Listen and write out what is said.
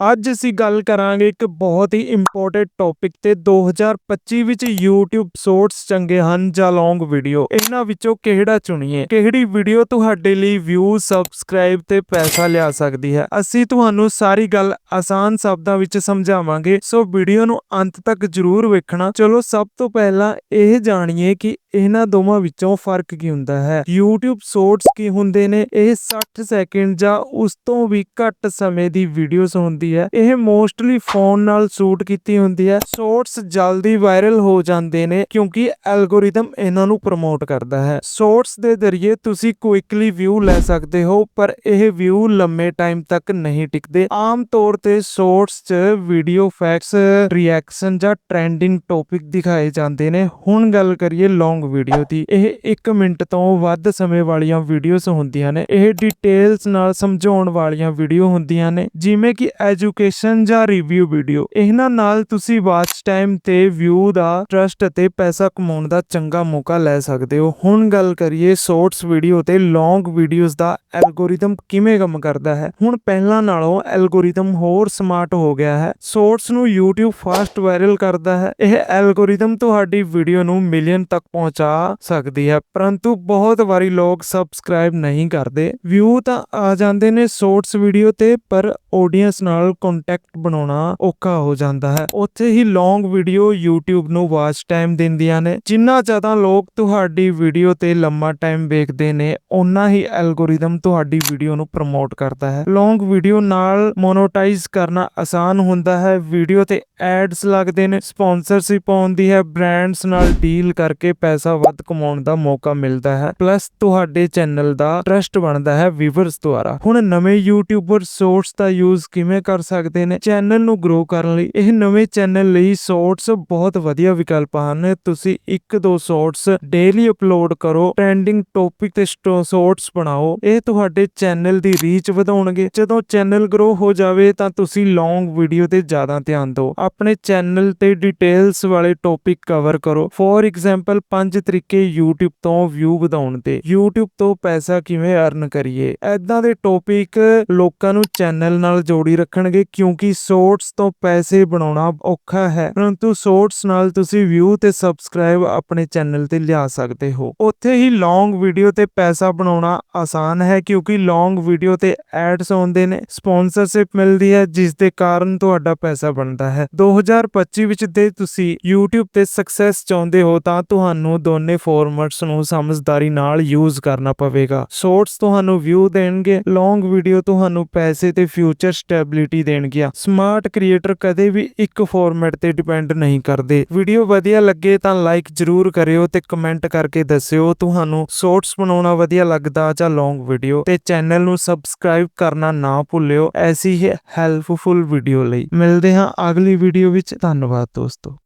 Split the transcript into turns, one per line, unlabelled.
ਅੱਜ ਅਸੀਂ ਗੱਲ ਕਰਾਂਗੇ ਇੱਕ ਬਹੁਤ ਹੀ ਇੰਪੋਰਟੈਂਟ ਟੌਪਿਕ ਤੇ 2025 ਵਿੱਚ YouTube ਸ਼ਾਰਟਸ ਚੰਗੇ ਹਨ ਜਾਂ ਲੌਂਗ ਵੀਡੀਓ ਇਹਨਾਂ ਵਿੱਚੋਂ ਕਿਹੜਾ ਚੁਣੀਏ? ਕਿਹੜੀ ਵੀਡੀਓ ਤੁਹਾਡੇ ਲਈ ਵਿਊ ਸਬਸਕ੍ਰਾਈਬ ਤੇ ਪੈਸਾ ਲਿਆ ਸਕਦੀ ਹੈ? ਅਸੀਂ ਤੁਹਾਨੂੰ ਸਾਰੀ ਗੱਲ ਆਸਾਨ ਸ਼ਬਦਾਂ ਵਿੱਚ ਸਮਝਾਵਾਂਗੇ, ਸੋ ਵੀਡੀਓ ਨੂੰ ਅੰਤ ਤੱਕ ਜ਼ਰੂਰ ਵੇਖਣਾ। ਚਲੋ ਸਭ ਤੋਂ ਪਹਿਲਾਂ ਇਹ ਜਾਣੀਏ ਕਿ ਇਹਨਾਂ ਦੋਵਾਂ ਵਿੱਚੋਂ ਫ਼ਰਕ ਕੀ ਹੁੰਦਾ ਹੈ। YouTube ਸ਼ਾਰਟਸ ਕੀ ਹੁੰਦੇ ਨੇ? ਇਹ 60 ਸੈਕਿੰਡ ਜਾਂ ਉਸ ਤੋਂ ਵੀ ਘੱਟ ਸਮੇਂ ਦੀ ਵੀਡੀਓਜ਼ ਹੁੰਦੀ ਹੈ। ਇਹ ਮੋਸਟਲੀ ਫੋਨ ਨਾਲ ਸ਼ੂਟ ਕੀਤੀ ਹੁੰਦੀ ਹੈ। ਸ਼ਾਰਟਸ ਜਲਦੀ ਵਾਇਰਲ ਹੋ ਜਾਂਦੇ ਨੇ ਕਿਉਂਕਿ ਐਲਗੋਰਿਦਮ ਇਹਨਾਂ ਨੂੰ ਪ੍ਰਮੋਟ ਕਰਦਾ ਹੈ। ਸ਼ਾਰਟਸ ਦੇ ਜ਼ਰੀਏ ਤੁਸੀਂ ਕੁਇਕਲੀ ਵਿਊ ਲੈ ਸਕਦੇ ਹੋ, ਪਰ ਇਹ ਵਿਊ ਲੰਮੇ ਟਾਈਮ ਤੱਕ ਨਹੀਂ ਟਿਕਦੇ। ਆਮ ਤੌਰ ਤੇ ਸ਼ਾਰਟਸ 'ਚ ਵੀਡੀਓ ਫੈਕਟਸ ਰਿਐਕਸ਼ਨ ਜਾਂ ਟ੍ਰੈਂਡਿੰਗ ਟੌਪਿਕ ਦਿਖਾਏ ਜਾਂਦੇ ਨੇ। ਹੁਣ ਗੱਲ ਕਰੀਏ ਲੌਂਗ ਵੀਡੀਓ ਦੀ। ਇਹ 1 ਮਿੰਟ ਤੋਂ ਵੱਧ ਸਮੇਂ ਵਾਲੀਆਂ ਵੀਡੀਓਜ਼ ਹੁੰਦੀਆਂ ਨੇ। ਇਹ ਡਿਟੇਲਸ ਨਾਲ ਸਮਝਾਉਣ ਵਾਲੀਆਂ ਵੀਡੀਓ ਹੁੰਦੀਆਂ ਨੇ। ਜਿਵੇਂ ਕਿ ਐਜੂਕੇਸ਼ਨ ਜਾਂ ਰਿਵਿਊ ਵੀਡੀਓ ਇਹਨਾਂ ਨਾਲ ਤੁਸੀਂ ਵਾਚ ਟਾਈਮ ਤੇ ਵਿਊ ਦਾ ਟਰਸਟ ਅਤੇ ਪੈਸਾ ਕਮਾਉਣ ਦਾ ਚੰਗਾ ਮੌਕਾ ਲੈ ਸਕਦੇ ਹੋ। ਹੁਣ ਗੱਲ ਕਰੀਏ ਸ਼ਾਰਟਸ ਵੀਡੀਓ ਤੇ ਲੌਂਗ ਵੀਡੀਓਜ਼ ਦਾ ਐਲਗੋਰਿਦਮ ਕਿਵੇਂ ਕੰਮ ਕਰਦਾ ਹੈ। ਹੁਣ ਪਹਿਲਾਂ ਨਾਲੋਂ ਐਲਗੋਰਿਦਮ ਹੋਰ ਸਮਾਰਟ ਹੋ ਗਿਆ ਹੈ। ਸ਼ਾਰਟਸ ਨੂੰ YouTube ਫਾਸਟ ਵਾਇਰਲ ਕਰਦਾ ਹੈ। ਇਹ ਐਲਗੋਰਿਦਮ ਤੁਹਾਡੀ ਵੀਡੀਓ ਨੂੰ ਮਿਲੀਅਨ ਤੱਕ ਪਹੁੰਚਾ ਸਕਦੀ ਹੈ। ਪਰੰਤੂ ਬਹੁਤ ਵਾਰੀ ਲੋਕ ਸਬਸਕ੍ਰਾਈਬ ਨਹੀਂ ਕਰਦੇ। ਵਿਊ ਤਾਂ ਆ ਜਾਂਦੇ ਨੇ ਸ਼ਾਰਟਸ ਵੀਡੀਓ ਤੇ, ਪਰ ਆਡੀਅנס ਨਾਲ ਕੰਟੈਕਟ ਬਣਾਉਣਾ ਔਖਾ ਹੋ ਜਾਂਦਾ ਹੈ। ਉੱਥੇ ਹੀ ਲੌਂਗ ਵੀਡੀਓ YouTube ਨੂੰ ਵਾਚ ਟਾਈਮ ਦਿੰਦੀਆਂ ਨੇ, ਜਿੰਨਾ ਜ਼ਿਆਦਾ ਲੋਕ ਤੁਹਾਡੀ ਵੀਡੀਓ ਤੇ ਲੰਮਾ ਟਾਈਮ ਵੇਖਦੇ ਨੇ, ਓਨਾ ਹੀ ਐਲਗੋਰਿਦਮ ਤੁਹਾਡੀ ਵੀਡੀਓ ਨੂੰ ਪ੍ਰਮੋਟ ਕਰਦਾ ਹੈ। ਲੌਂਗ ਵੀਡੀਓ ਨਾਲ ਮੋਨੋਟਾਈਜ਼ ਕਰਨਾ ਆਸਾਨ ਹੁੰਦਾ ਹੈ। ਵੀਡੀਓ ਤੇ ਐਡਸ ਲੱਗਦੇ ਨੇ ਸਪਾਂਸਰਸ਼ਿਪ ਆਉਂਦੀ ਹੈ ਬ੍ਰਾਂਡਸ ਨਾਲ ਡੀਲ ਕਰਕੇ ਪੈਸਾ ਵੱਧ ਕਮਾਉਣ ਦਾ ਮੌਕਾ ਮਿਲਦਾ ਹੈ। ਪਲੱਸ ਤੁਹਾਡੇ ਚੈਨਲ ਦਾ ਟਰਸਟ ਬਣਦਾ ਹੈ ਵੀਵਰਸ ਦੁਆਰਾ। ਹੁਣ ਨਵੇਂ ਯੂਟਿਊਬਰ ਸੋਰਸ ਦਾ ਯੂਜ਼ ਕਿਵੇਂ ਕਰ ਸਕਦੇ ਨੇ। ਚੈਨਲ ਨੂੰ ਗਰੋ ਕਰਨ ਲਈ ਇਹ ਨਵੇਂ ਚੈਨਲ ਲਈ ਸ਼ਾਰਟਸ ਬਹੁਤ ਵਧੀਆ ਵਿਕਲਪ ਹਨ। ਤੁਸੀਂ ਇੱਕ ਦੋ ਸ਼ਾਰਟਸ ਡੇਲੀ ਅਪਲੋਡ ਕਰੋ ਟ੍ਰੈਂਡਿੰਗ ਟੌਪਿਕ ਤੇ ਸ਼ਾਰਟਸ ਬਣਾਓ। ਇਹ ਤੁਹਾਡੇ ਚੈਨਲ ਦੀ ਰੀਚ ਵਧਾਉਣਗੇ। ਜਦੋਂ ਚੈਨਲ ਗਰੋ ਹੋ ਜਾਵੇ ਤਾਂ ਤੁਸੀਂ ਲੌਂਗ ਵੀਡੀਓ ਤੇ ਜ਼ਿਆਦਾ ਧਿਆਨ ਦਿਓ। ਆਪਣੇ ਚੈਨਲ ਤੇ ਡਿਟੇਲਸ ਵਾਲੇ ਟੌਪਿਕ ਕਵਰ ਕਰੋ। ਫੋਰ ਐਗਜ਼ਾਮਪਲ ਪੰਜ ਤਰੀਕੇ YouTube ਤੋਂ ਵਿਊ ਵਧਾਉਣ ਦੇ। YouTube ਤੋਂ ਪੈਸਾ ਕਿਵੇਂ ਅਰਨ ਕਰੀਏ? ਐਦਾਂ ਦੇ ਟੌਪਿਕ ਲੋਕਾਂ ਨੂੰ ਚੈਨਲ ਨਾਲ ਜੋੜੀ ਰੱਖਣ ਰੱਖਣਗੇ ਕਿਉਂਕਿ ਸ਼ਾਰਟਸ ਤੋਂ ਪੈਸੇ ਬਣਾਉਣਾ ਔਖਾ ਹੈ। ਪਰੰਤੂ ਸ਼ਾਰਟਸ ਨਾਲ ਤੁਸੀਂ ਵਿਊ ਤੇ ਸਬਸਕ੍ਰਾਈਬ ਆਪਣੇ ਚੈਨਲ ਤੇ ਲਿਆ ਸਕਦੇ ਹੋ। ਉੱਥੇ ਹੀ ਲੌਂਗ ਵੀਡੀਓ ਤੇ ਪੈਸਾ ਬਣਾਉਣਾ ਆਸਾਨ ਹੈ ਕਿਉਂਕਿ ਲੌਂਗ ਵੀਡੀਓ ਤੇ ਐਡਸ ਆਉਂਦੇ ਨੇ ਸਪਾਂਸਰਸ਼ਿਪ ਮਿਲਦੀ ਹੈ, ਜਿਸ ਦੇ ਕਾਰਨ ਤੁਹਾਡਾ ਪੈਸਾ ਬਣਦਾ ਹੈ। 2025 ਵਿੱਚ ਦੇ ਤੁਸੀਂ YouTube ਤੇ ਸਕਸੈਸ ਚਾਹੁੰਦੇ ਹੋ ਤਾਂ ਤੁਹਾਨੂੰ ਦੋਨੇ ਫਾਰਮੈਟਸ ਨੂੰ ਸਮਝਦਾਰੀ ਨਾਲ ਯੂਜ਼ ਕਰਨਾ ਪਵੇਗਾ। ਸ਼ਾਰਟਸ ਤੁਹਾਨੂੰ ਵਿਊ ਦੇਣਗੇ ਲੌਂਗ ਵੀਡੀਓ ਤੁਹਾਨੂੰ ਪੈਸੇ ਤੇ ਫਿਊਚਰ ਸਟੈਬਿਲਿਟੀ ਦੇਣਗੀਆਂ। ਸਮਾਰਟ ਕ੍ਰੀਏਟਰ ਕਦੇ ਵੀ ਇੱਕ ਫਾਰਮੈਟ ਤੇ ਡਿਪੈਂਡ ਨਹੀਂ ਕਰਦੇ। ਵੀਡੀਓ ਵਧੀਆ ਲੱਗੇ ਤਾਂ ਲਾਈਕ ਜ਼ਰੂਰ ਕਰਿਓ ਤੇ ਕਮੈਂਟ ਕਰਕੇ ਦੱਸਿਓ ਤੁਹਾਨੂੰ ਸ਼ਾਰਟਸ ਬਣਾਉਣਾ ਵਧੀਆ ਲੱਗਦਾ ਜਾਂ ਲੌਂਗ ਵੀਡੀਓ ਤੇ ਚੈਨਲ ਨੂੰ ਸਬਸਕ੍ਰਾਈਬ ਕਰਨਾ ਨਾ ਭੁੱਲਿਓ। ਐਸੀ ਹੀ ਹੈਲਪਫੁਲ ਵੀਡੀਓ ਲਈ। ਮਿਲਦੇ ਹਾਂ ਅਗਲੀ ਵੀਡੀਓ ਵਿੱਚ। ਧੰਨਵਾਦ ਦੋਸਤੋ।